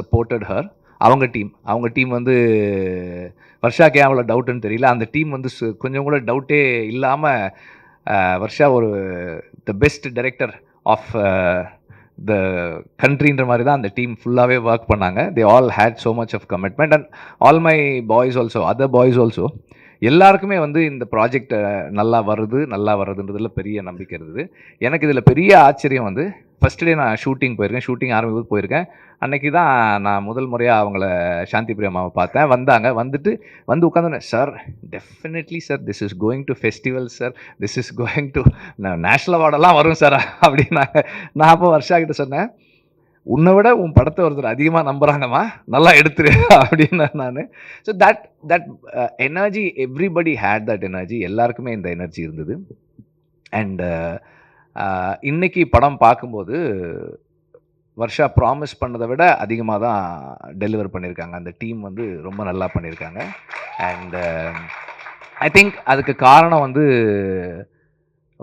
Supported her அவங்க team அவங்க team வந்து வர்ஷாக்கே அவ்வளோ டவுட்டுன்னு தெரியல. அந்த டீம் வந்து சு- கொஞ்சம் கூட டவுட்டே இல்லாமல் வர்ஷா ஒரு the best director of the கண்ட்ரின்ற மாதிரி தான் அந்த டீம் ஃபுல்லாகவே ஒர்க் பண்ணாங்க. They all had so much of commitment and all my boys also other boys also எல்லாருக்குமே வந்து இந்த ப்ராஜெக்ட் நல்லா வருது நல்லா வருதுன்றதுல பெரிய நம்பிக்கை இருந்தது. எனக்கு இதில் பெரிய ஆச்சரியம் வந்து ஃபஸ்ட் டே நான் ஷூட்டிங் போயிருக்கேன். ஷூட்டிங் ஆரம்பிக்கும் போயிருக்கேன். அன்னைக்கு தான் நான் முதல் முறையாக அவங்கள சாந்தி பிரியமாவை பார்த்தேன். வந்தாங்க. வந்துட்டு வந்து உட்காந்து sir definitely sir this is going to festival sir this is going to national அவார்டெல்லாம் வரும் சார் அப்படின்னாங்க. நான் அப்போ வருஷா கிட்ட சொன்னேன் உன்னை விட உன் படத்தை ஒருத்தர் அதிகமாக நம்புகிறாங்கம்மா நல்லா எடுத்துரு. அப்படின்னு நான். So that that energy everybody had that energy எல்லாருக்குமே இந்த எனர்ஜி இருந்தது. அண்ட் இன்னைக்கு படம் பார்க்கும்போது வர்ஷா ப்ராமிஸ் பண்ணதை விட அதிகமாக தான் டெலிவர் பண்ணியிருக்காங்க. அந்த டீம் வந்து ரொம்ப நல்லா பண்ணியிருக்காங்க. அண்ட் ஐ திங்க் அதுக்கு காரணம் வந்து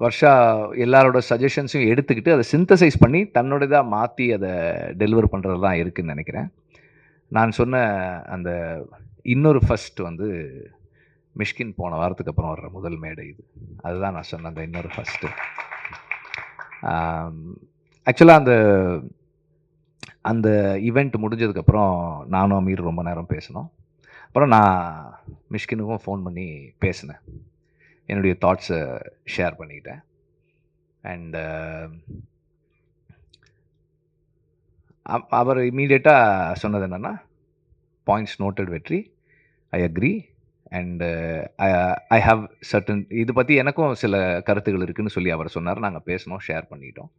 வர்ஷா எல்லாரோட சஜஷன்ஸையும் எடுத்துக்கிட்டு அதை சிந்தசைஸ் பண்ணி தன்னோடதாக மாற்றி அதை டெலிவர் பண்ணுறது தான் இருக்குன்னு நினைக்கிறேன். நான் சொன்ன அந்த இன்னொரு ஃபஸ்ட் வந்து மிஷ்கின் போன வாரத்துக்கு அப்புறம் வர்ற முதல் மேடை இது. அதுதான் நான் சொன்ன அந்த இன்னொரு ஃபஸ்ட்டு ஆக்சுவலாக அந்த அந்த ஈவெண்ட் முடிஞ்சதுக்கப்புறம் நானும் அமீர் ரொம்ப நேரம் பேசினோம். அப்புறம் நான் மிஷ்கினுக்கும் ஃபோன் பண்ணி பேசினேன். என்னுடைய தாட்ஸை ஷேர் பண்ணிக்கிட்டேன். அண்டு அவர் இமீடியட்டாக சொன்னது என்னென்னா points noted Vetri I agree and I have certain இது பற்றி எனக்கும் சில கருத்துகள் இருக்குதுன்னு சொல்லி அவர் சொன்னார். நாங்கள் பேசினோம் ஷேர் பண்ணிட்டோம்.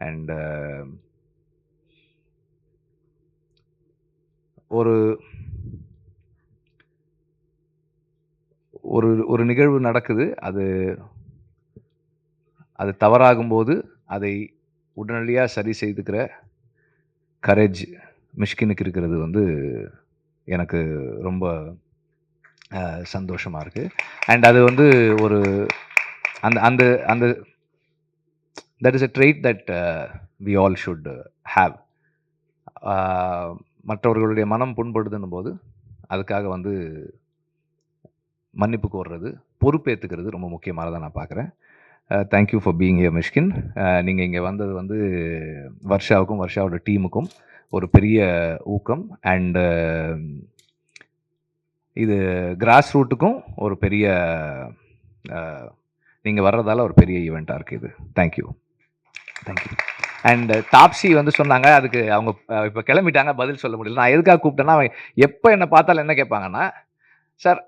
அண்டு uh, ஒரு ஒரு ஒரு நிகழ்வு நடக்குது. அது அது தவறாகும்போது அதை உடனடியாக சரி செய்துக்கிற கரேஜ் மிஷ்கினுக்கு இருக்கிறது வந்து எனக்கு ரொம்ப சந்தோஷமாக இருக்குது அண்ட் அது வந்து ஒரு அந்த அந்த அந்த that is a trait that we all should have மற்றவர்களுடைய மனம் புண்படுதுன்னும் போது அதுக்காக வந்து மன்னிப்பு கோர்றது பொறுப்பேற்றுக்கிறது ரொம்ப முக்கியமானதாக நான் பார்க்குறேன் thank you for being here Mysskin நீங்கள் இங்கே வந்தது வந்து வர்ஷாவுக்கும் வர்ஷாவோட டீமுக்கும் ஒரு பெரிய ஊக்கம். அண்டு இது கிராஸ் ரூட்டுக்கும் ஒரு பெரிய நீங்கள் வர்றதால ஒரு பெரிய ஈவெண்ட்டாக இருக்குது இது. தேங்க்யூ தேங்க்யூ அண்ட் தாப்ஸி வந்து சொன்னாங்க அதுக்கு அவங்க இப்போ கிளம்பிட்டாங்க பதில் சொல்ல முடியல. நான் எதுக்காக கூப்பிட்டேன்னா அவன் எப்போ என்னை பார்த்தாலும் என்ன கேட்பாங்கன்னா சார்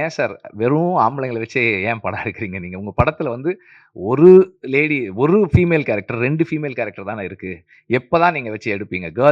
ஏன் சார் வெறும் ஆம்பளைங்களை வச்சு ஏன் படம் எடுக்கிறீங்க நீங்கள் உங்கள் படத்தில் வந்து ஒரு லேடி ஒரு ஃபீமேல் கேரக்டர் ரெண்டு ஃபீமேல் கேரக்டர் தானே இருக்குது எப்போ தான் நீங்கள் வச்சு எடுப்பீங்க? கேர்ள்